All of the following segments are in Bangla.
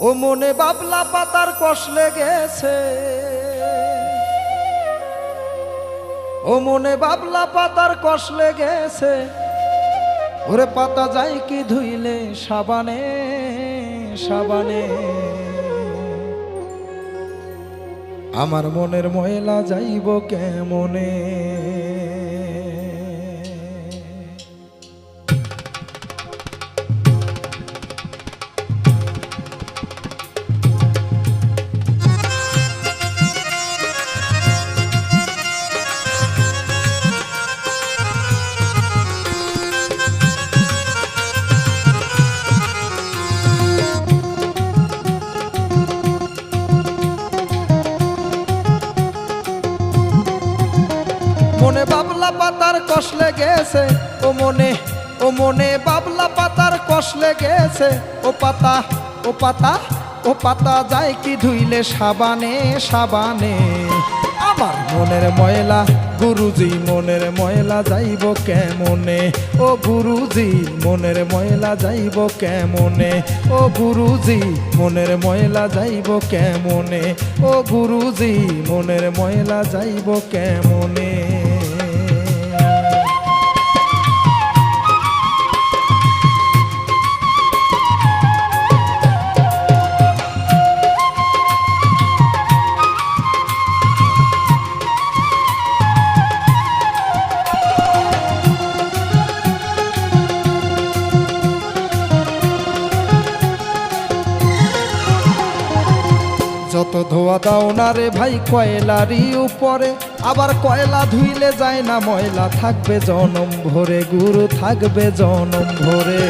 ও মনে বাবলা পাতার কষ লেগেছে। ও মনে বাবলা পাতার কষ লেগেছে। ওরে পাতা যাই কি ধুইলে সাবানে সাবানে। আমার মনের ময়লা যাইব কেমনে? কষ লেগেছে। ও মনে ও মনে বাবলা পাতার কষ লেগেছে। ও পাতা ও পাতা ও পাতা যায় কি ধুইলে? সাবানে সাবানে। আমার মনের ময়লা, গুরুজি মনের ময়লা যাইব কেমনে? ও গুরুজি মনের ময়লা যাইব কেমনে? ও গুরুজি মনের ময়লা যাইব কেমনে? ও গুরুজি মনের ময়লা যাইব কেমনে? দাও না রে ভাই, কয়লারই উপরে। আবার কয়লা ধুইলে যায় না ময়লা, থাকবে জনম ভরে, গুরু থাকবে জনম ভরে।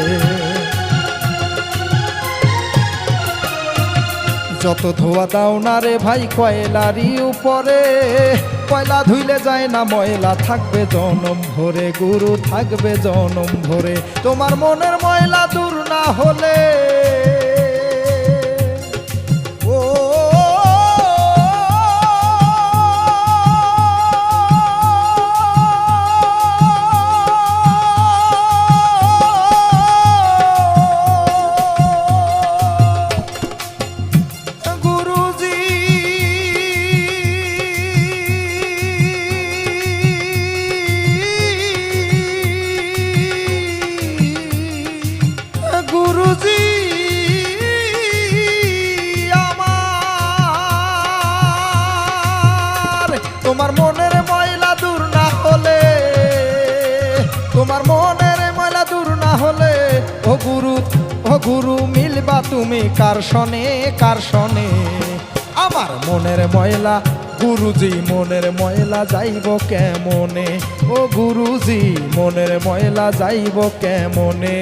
যত ধোয়া দাও না রে ভাই, কয়লারই উপরে। কয়লা ধুইলে যায় না ময়লা, থাকবে জনম ভরে, গুরু থাকবে জনম ভরে। তোমার মনের ময়লা দূর না হলে ও গুরু ও গুরু মিলবা তুমি কার সনে কার সনে আমার মনের ময়লা, গুরুজি মনের ময়লা যাইব কেমনে? ও গুরুজি মনের ময়লা যাইব কেমনে?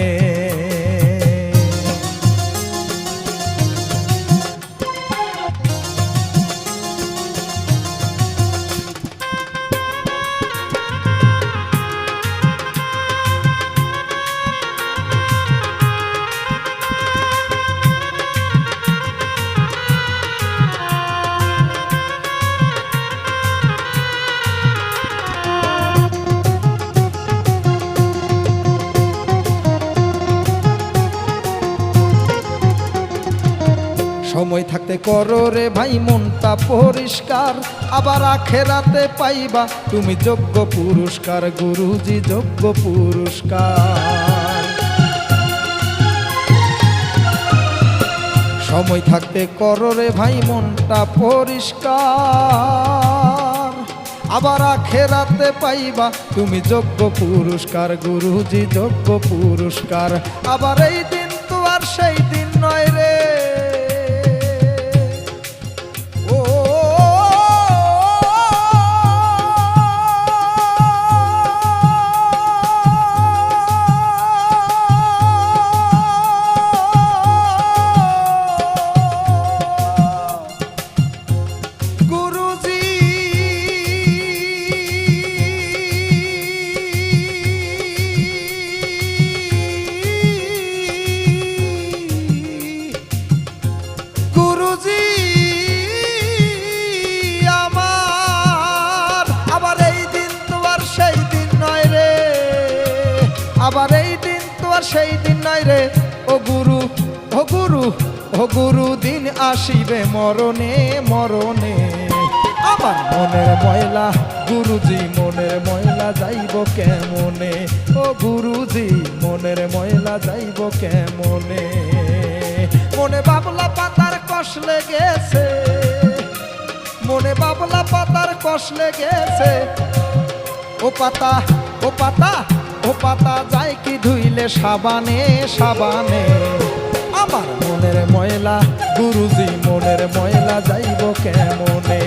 সময় থাকতে করো রে ভাই, মনটা পরিষ্কার। আবার আখেরাতে পাইবা তুমি যোগ্য পুরস্কার, গুরুজি যোগ্য পুরস্কার। সময় থাকতে করো রে ভাই, মনটা পরিষ্কার। আবার আখেরাতে পাইবা তুমি যোগ্য পুরস্কার, গুরুজি যোগ্য পুরস্কার। আবার এই দিন তো আর সেই দিন নয় আবার এই দিন তো আর সেই দিন নয় রে। ও গুরু ও গুরু ও গুরু দিন আসিবে মরণে মরণে। আমার মনের ময়লা, গুরুজি মনের ময়লা যাইব কেমনে? ও গুরুজি মনের ময়লা যাইব কেমনে? মনে বাবলা পাতার কষ লেগেছে। মনে বাবলা পাতার কষ লেগেছে। ও পাতা ও পাতা পাতা যায় কি ধুইলে? সাবানে সাবানে। আমার মনের ময়লা, গুরুজি মনের ময়লা যাইব কেমনে?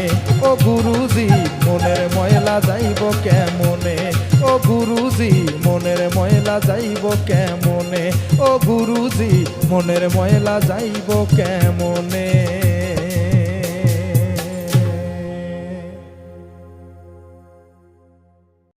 ও গুরুজি মনের ময়লা যাইব কেমনে? ও গুরুজি মনের ময়লা যাইব কেমনে? ও গুরুজি মনের ময়লা যাইব কেমনে?